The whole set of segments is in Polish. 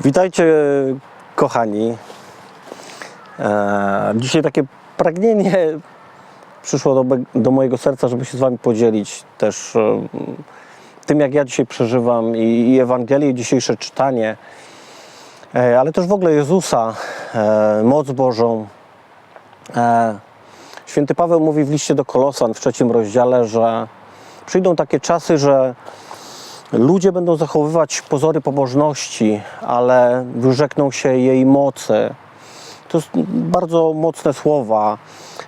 Witajcie, kochani. E, dzisiaj takie pragnienie przyszło do, do mojego serca, żeby się z Wami podzielić też e, tym, jak ja dzisiaj przeżywam i, i Ewangelię, i dzisiejsze czytanie, e, ale też w ogóle Jezusa, e, moc Bożą. E, Święty Paweł mówi w liście do Kolosan w trzecim rozdziale, że przyjdą takie czasy, że Ludzie będą zachowywać pozory pobożności, ale wyrzekną się jej mocy. To jest bardzo mocne słowa,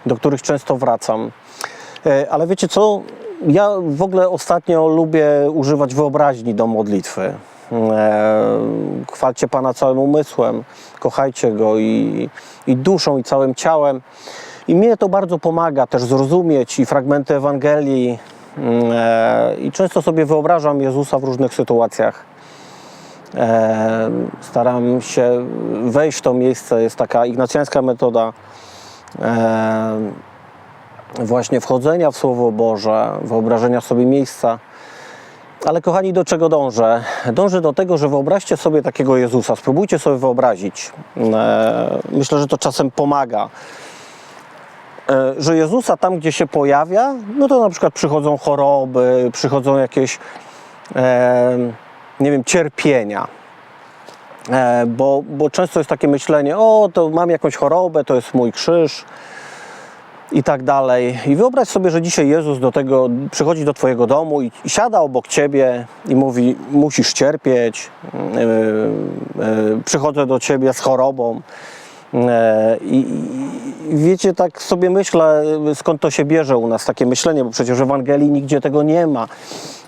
do których często wracam. E, Ale wiecie co? Ja w ogóle ostatnio lubię używać wyobraźni do modlitwy. E, Chwalcie Pana całym umysłem, kochajcie Go i, i duszą, i całym ciałem. I mnie to bardzo pomaga też zrozumieć i fragmenty Ewangelii. E, I często sobie wyobrażam Jezusa w różnych sytuacjach. E, Staram się wejść w to miejsce. Jest taka ignacjańska metoda e, właśnie wchodzenia w Słowo Boże, wyobrażenia sobie miejsca. Ale kochani, do czego dążę? Dążę do tego, że wyobraźcie sobie takiego Jezusa, spróbujcie sobie wyobrazić. Myślę, że to czasem pomaga. E, Że Jezusa tam, gdzie się pojawia, no to na przykład przychodzą choroby, przychodzą jakieś, e, nie wiem, cierpienia. E, Bo, bo często jest takie myślenie, o, to mam jakąś chorobę, to jest mój krzyż i tak dalej. I wyobraź sobie, że dzisiaj Jezus do tego przychodzi do Twojego domu i, i siada obok Ciebie i mówi: Musisz cierpieć, yy, yy, przychodzę do Ciebie z chorobą. Yy, I, wiecie, tak sobie myślę, skąd to się bierze u nas takie myślenie, bo przecież w Ewangelii nigdzie tego nie ma.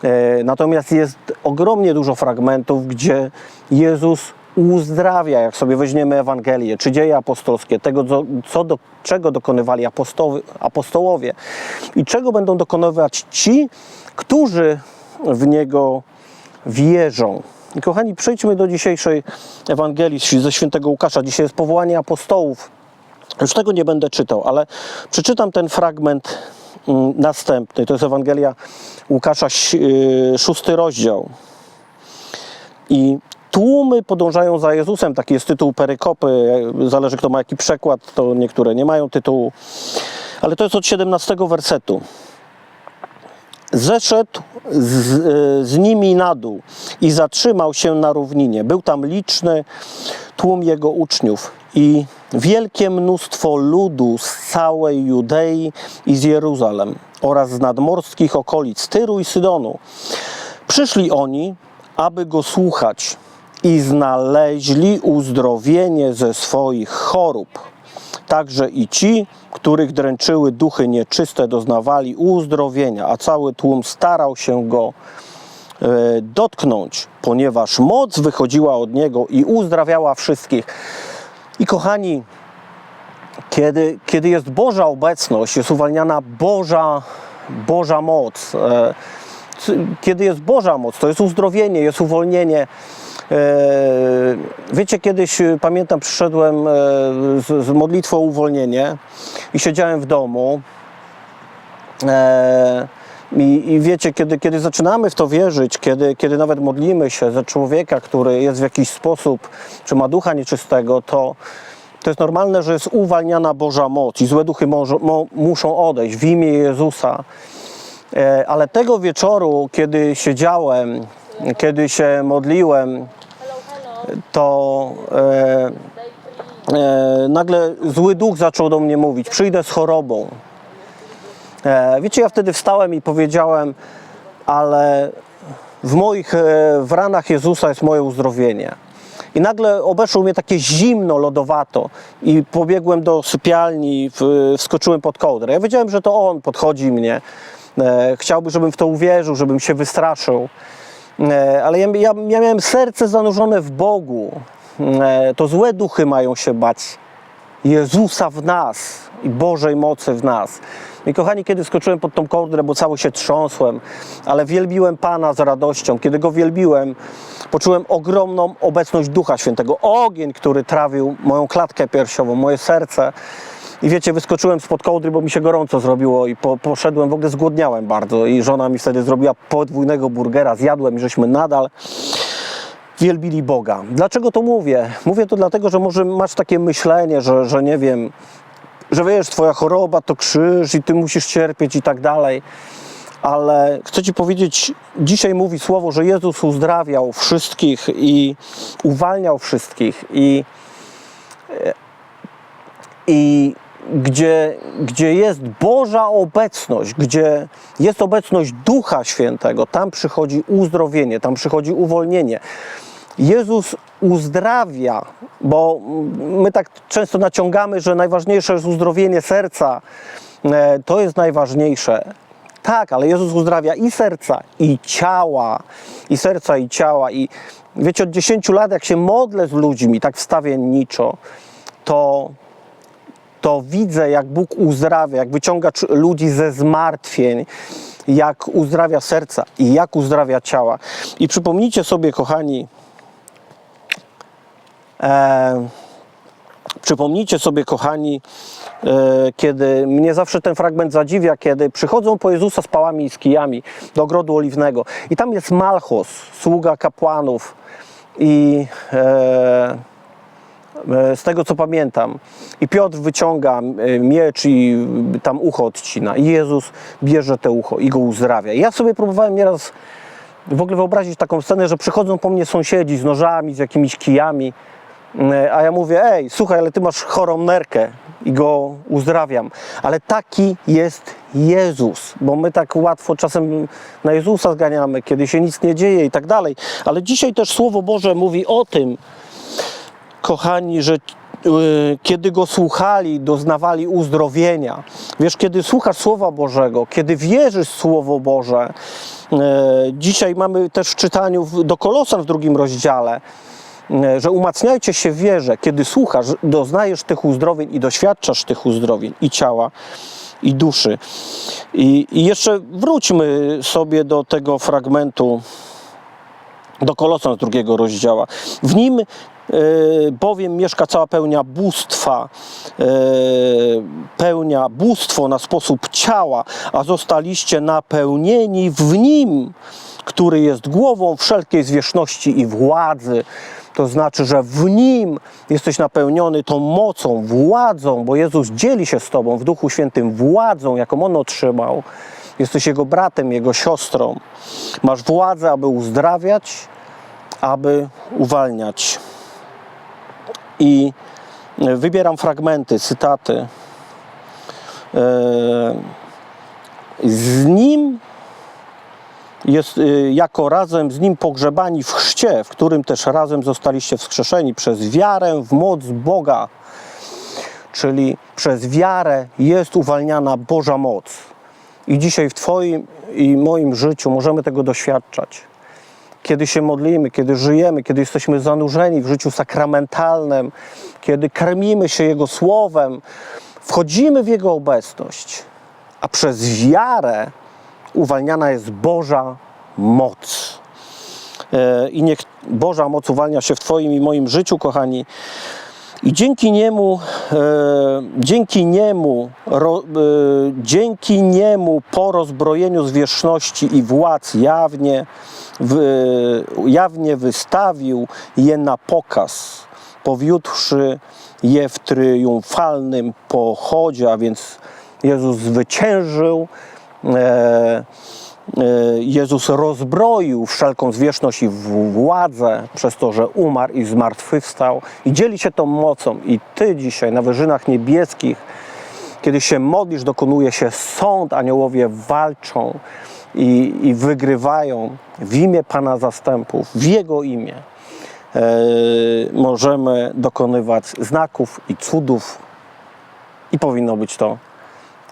Yy, Natomiast jest ogromnie dużo fragmentów, gdzie Jezus uzdrawia, jak sobie weźmiemy Ewangelię, czy dzieje apostolskie, tego, co, co do czego dokonywali apostołowie i czego będą dokonywać ci, którzy w Niego wierzą. Kochani, przejdźmy do dzisiejszej Ewangelii ze świętego Łukasza. Dzisiaj jest powołanie apostołów. Już tego nie będę czytał, ale przeczytam ten fragment mm, następny. To jest Ewangelia Łukasza, yy, szósty rozdział. I tłumy podążają za Jezusem. Taki jest tytuł perykopy. Zależy, kto ma jaki przekład, to niektóre nie mają tytułu. Ale to jest od 17 wersetu. Zeszedł z, z nimi na dół i zatrzymał się na równinie. Był tam liczny tłum jego uczniów i wielkie mnóstwo ludu z całej Judei i z Jeruzalem oraz z nadmorskich okolic Tyru i Sydonu. Przyszli oni, aby go słuchać i znaleźli uzdrowienie ze swoich chorób. Także i ci, których dręczyły duchy nieczyste, doznawali uzdrowienia, a cały tłum starał się go e, dotknąć, ponieważ moc wychodziła od niego i uzdrawiała wszystkich. I kochani, kiedy, kiedy jest Boża obecność, jest uwalniana Boża, Boża moc. e, Kiedy jest Boża moc, to jest uzdrowienie, jest uwolnienie. E, Wiecie, kiedyś e, pamiętam, przyszedłem e, z, z modlitwą o uwolnienie i siedziałem w domu. I, I wiecie, kiedy, kiedy zaczynamy w to wierzyć, kiedy, kiedy nawet modlimy się za człowieka, który jest w jakiś sposób, czy ma ducha nieczystego, to, to jest normalne, że jest uwalniana Boża moc i złe duchy może, mo, muszą odejść w imię Jezusa. Ale tego wieczoru, kiedy siedziałem, kiedy się modliłem, to e, e, nagle zły duch zaczął do mnie mówić: Przyjdę z chorobą. E, wiecie, ja wtedy wstałem i powiedziałem: Ale w moich e, w ranach Jezusa jest moje uzdrowienie. I nagle obeszło mnie takie zimno, lodowato i pobiegłem do sypialni, wskoczyłem pod kołdrę. Ja wiedziałem, że to on podchodzi mnie. E, chciałby, żebym w to uwierzył, żebym się wystraszył. E, ale ja, ja, ja miałem serce zanurzone w Bogu. E, to złe duchy mają się bać Jezusa w nas i Bożej mocy w nas. I kochani, kiedy skoczyłem pod tą kołdrę, bo cały się trząsłem, ale wielbiłem Pana z radością. Kiedy Go wielbiłem, poczułem ogromną obecność Ducha Świętego. Ogień, który trawił moją klatkę piersiową, moje serce. I wiecie, wyskoczyłem spod kołdry, bo mi się gorąco zrobiło i po, poszedłem, w ogóle zgłodniałem bardzo i żona mi wtedy zrobiła podwójnego burgera, zjadłem i żeśmy nadal wielbili Boga. Dlaczego to mówię? Mówię to dlatego, że może masz takie myślenie, że, że nie wiem, że wiesz, twoja choroba to krzyż i ty musisz cierpieć i tak dalej. Ale chcę ci powiedzieć, dzisiaj mówi słowo, że Jezus uzdrawiał wszystkich i uwalniał wszystkich i i gdzie, gdzie jest Boża obecność, gdzie jest obecność Ducha Świętego, tam przychodzi uzdrowienie, tam przychodzi uwolnienie. Jezus uzdrawia, bo my tak często naciągamy, że najważniejsze jest uzdrowienie serca. E, To jest najważniejsze. Tak, ale Jezus uzdrawia i serca, i ciała, i serca, i ciała. I wiecie, od 10 lat, jak się modlę z ludźmi, tak wstawienniczo, to to widzę, jak Bóg uzdrawia, jak wyciąga ludzi ze zmartwień, jak uzdrawia serca i jak uzdrawia ciała. I przypomnijcie sobie, kochani, e, przypomnijcie sobie, kochani, e, kiedy mnie zawsze ten fragment zadziwia, kiedy przychodzą po Jezusa z pałami i z kijami do ogrodu oliwnego i tam jest Malchos, sługa kapłanów i e, E, z tego co pamiętam. I Piotr wyciąga e, miecz i tam ucho odcina. I Jezus bierze te ucho i go uzdrawia. I ja sobie próbowałem nieraz w ogóle wyobrazić taką scenę, że przychodzą po mnie sąsiedzi z nożami, z jakimiś kijami, a ja mówię, ej, słuchaj, ale ty masz chorą nerkę i go uzdrawiam. Ale taki jest Jezus, bo my tak łatwo czasem na Jezusa zganiamy, kiedy się nic nie dzieje i tak dalej. Ale dzisiaj też Słowo Boże mówi o tym, kochani, że y, kiedy go słuchali, doznawali uzdrowienia. Wiesz, kiedy słuchasz Słowa Bożego, kiedy wierzysz w Słowo Boże, y, dzisiaj mamy też w czytaniu do Kolosan w drugim rozdziale, że umacniajcie się w wierze, kiedy słuchasz, doznajesz tych uzdrowień i doświadczasz tych uzdrowień i ciała, i duszy. I, i jeszcze wróćmy sobie do tego fragmentu do Kolosan z drugiego rozdziału. W nim e, bowiem mieszka cała pełnia bóstwa, e, pełnia bóstwo na sposób ciała, a zostaliście napełnieni w nim, który jest głową wszelkiej zwierzchności i władzy. To znaczy, że w nim jesteś napełniony tą mocą, władzą, bo Jezus dzieli się z Tobą w Duchu Świętym władzą, jaką On otrzymał. Jesteś Jego bratem, Jego siostrą. Masz władzę, aby uzdrawiać, aby uwalniać. I e, wybieram fragmenty, cytaty. E, Z nim jest y, jako razem z nim pogrzebani w chrzcie, w którym też razem zostaliście wskrzeszeni przez wiarę w moc Boga. Czyli przez wiarę jest uwalniana Boża moc. I dzisiaj w Twoim i moim życiu możemy tego doświadczać. Kiedy się modlimy, kiedy żyjemy, kiedy jesteśmy zanurzeni w życiu sakramentalnym, kiedy karmimy się Jego Słowem, wchodzimy w Jego obecność, a przez wiarę uwalniana jest Boża moc. E, I niech Boża moc uwalnia się w Twoim i moim życiu, kochani. I dzięki niemu, e, dzięki niemu, ro, e, dzięki niemu po rozbrojeniu zwierzchności i władz jawnie, w, jawnie wystawił je na pokaz, powiódłszy je w triumfalnym pochodzie, a więc Jezus zwyciężył, e, e, Jezus rozbroił wszelką zwierzchność i władzę przez to, że umarł i zmartwychwstał i dzieli się tą mocą. I Ty dzisiaj na wyżynach niebieskich, kiedy się modlisz, dokonuje się sąd, aniołowie walczą i, i wygrywają w imię Pana zastępów, w Jego imię. E, możemy dokonywać znaków i cudów i powinno być to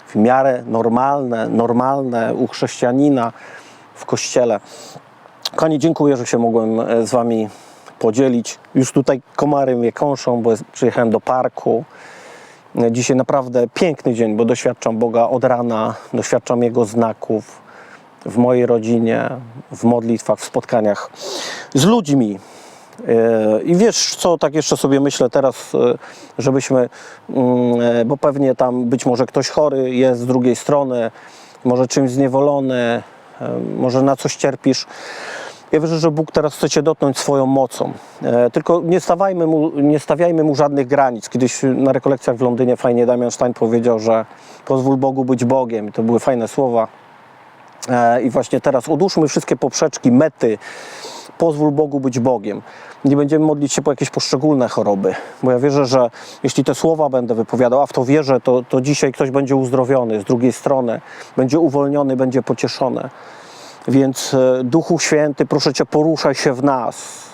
w miarę normalne, normalne u chrześcijanina w kościele. Kochani, dziękuję, że się mogłem e, z Wami podzielić. Już tutaj komary mnie kąszą, bo przyjechałem do parku. E, Dzisiaj naprawdę piękny dzień, bo doświadczam Boga od rana, doświadczam Jego znaków w mojej rodzinie, w modlitwach, w spotkaniach z ludźmi. I wiesz co, tak jeszcze sobie myślę teraz, e, żebyśmy, mm, e, bo pewnie tam być może ktoś chory jest z drugiej strony, może czymś zniewolony, e, może na coś cierpisz. Ja wierzę, że Bóg teraz chce Cię dotknąć swoją mocą. Tylko nie, stawajmy mu, nie stawiajmy Mu żadnych granic. Kiedyś na rekolekcjach w Londynie fajnie Damian Stein powiedział, że pozwól Bogu być Bogiem. I to były fajne słowa. I właśnie teraz odłóżmy wszystkie poprzeczki, mety. Pozwól Bogu być Bogiem. Nie będziemy modlić się po jakieś poszczególne choroby, bo ja wierzę, że jeśli te słowa będę wypowiadał, a w to wierzę, to, to dzisiaj ktoś będzie uzdrowiony, z drugiej strony będzie uwolniony, będzie pocieszony. Więc e, Duchu Święty, proszę Cię, poruszaj się w nas.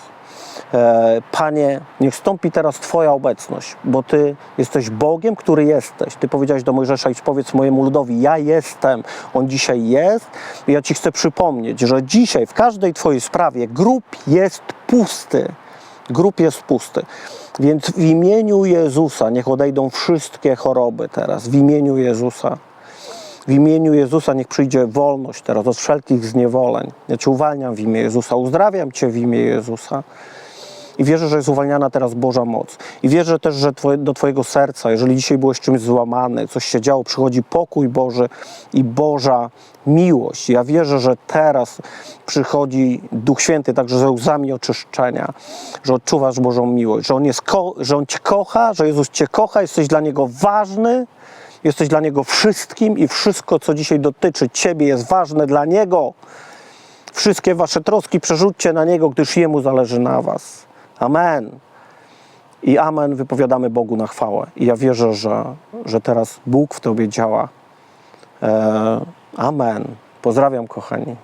E, Panie, niech stąpi teraz Twoja obecność, bo Ty jesteś Bogiem, który jesteś. Ty powiedziałeś do Mojżesza, idź powiedz mojemu ludowi, ja jestem. On dzisiaj jest i ja Ci chcę przypomnieć, że dzisiaj w każdej Twojej sprawie grób jest pusty. Grób jest pusty. Więc w imieniu Jezusa niech odejdą wszystkie choroby teraz. W imieniu Jezusa. W imieniu Jezusa niech przyjdzie wolność teraz od wszelkich zniewoleń. Ja Cię uwalniam w imię Jezusa, uzdrawiam Cię w imię Jezusa. I wierzę, że jest uwalniana teraz Boża moc. I wierzę też, że twoje, do Twojego serca, jeżeli dzisiaj byłeś czymś złamany, coś się działo, przychodzi pokój Boży i Boża miłość. Ja wierzę, że teraz przychodzi Duch Święty także ze łzami oczyszczenia, że odczuwasz Bożą miłość, że On, jest że On Cię kocha, że Jezus Cię kocha, jesteś dla Niego ważny, jesteś dla Niego wszystkim i wszystko, co dzisiaj dotyczy Ciebie, jest ważne dla Niego. Wszystkie wasze troski przerzućcie na Niego, gdyż Jemu zależy na was. Amen. I amen wypowiadamy Bogu na chwałę. I ja wierzę, że, że teraz Bóg w Tobie działa. E, amen. Pozdrawiam, kochani.